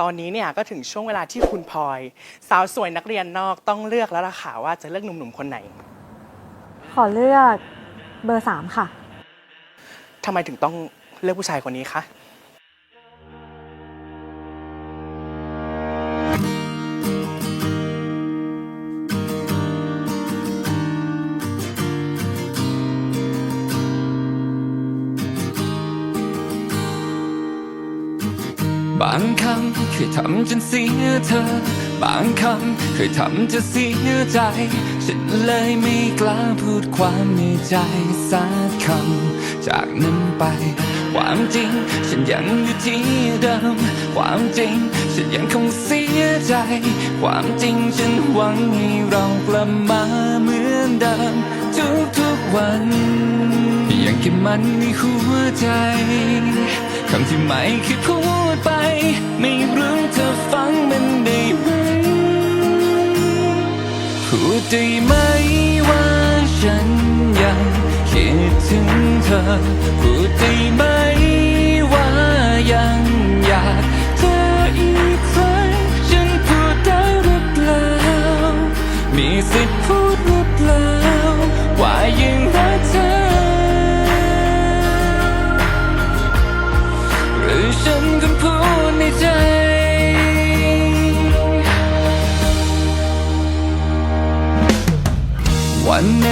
ตอนนี้เนี่ยก็ถึงช่วงเวลาที่คุณพลอย สาวสวยนักเรียนนอกต้องเลือกแล้วล่ะค่ะว่าจะเลือกหนุ่มๆคนไหนขอเลือกเบอร์สามค่ะ ทำไมถึงต้องเลือกผู้ชายคนนี้คะ บางคำเคยทำจนเสียเธอ บางคำเคยทำจะเสียใจ ฉันเลยไม่กล้าพูดความในใจสักคำ จากนั้นไป ความจริงฉันยังอยู่ที่เดิม ความจริงฉันยังคงเสียใจ ความจริงฉันหวังให้เรากลับมาเหมือนเดิม ทุกๆวัน ยังเก็บมันในหัวใจ คำที่ไม่เคยพูดไป ไม่รู้เธอฟังมันได้ไหมพูดได้ไหมว่าฉันยังคิดถึงเธอ พูดได้ไหม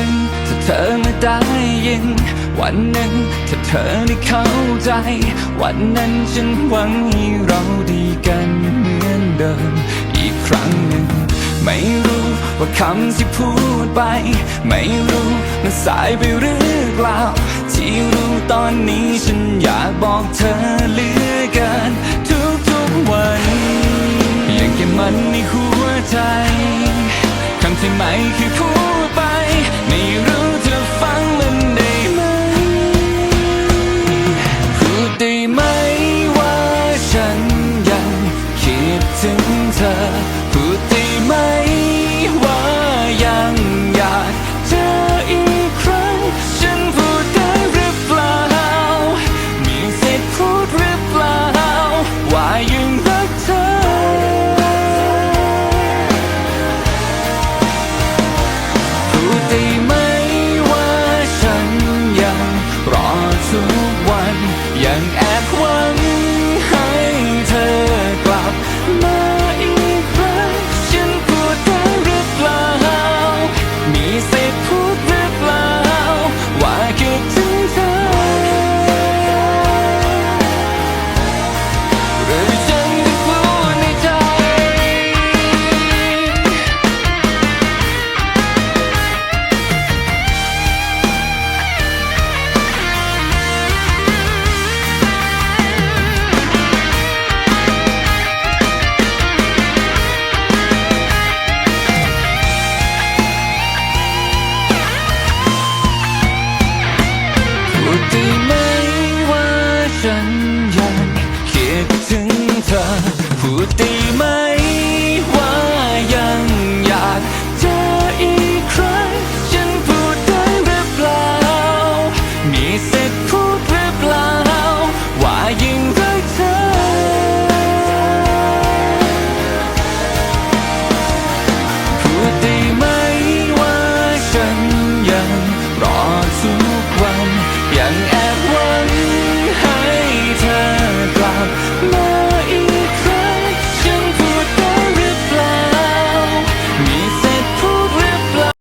นึ่งถ้าเธอไม่ได้ยิน วันหนึ่งถ้าเธอได้เข้าใจ วันนั้นฉันหวังให้เราดีกันเหมือนเดิม อีกครั้งหนึ่ง ไม่รู้ว่าคำที่พูดไป ไม่รู้มันสายไปหรือเปล่า ที่รู้ตอนนี้ฉันอยากบอกเธอเหลือเกินทุกๆวันยังเก็บมันในหัวใจคำที่ไม่เคยพูด ถึงเธอพูดได้ไหมว่ายังอยากเจออีกครั้ง ฉันพูดได้หรือเปล่า มีสิทธิ์พูดหรือเปล่า ว่ายังรักเธอ พูดได้ไหมว่าฉันยังรอทุกวันยังแอบ ฉั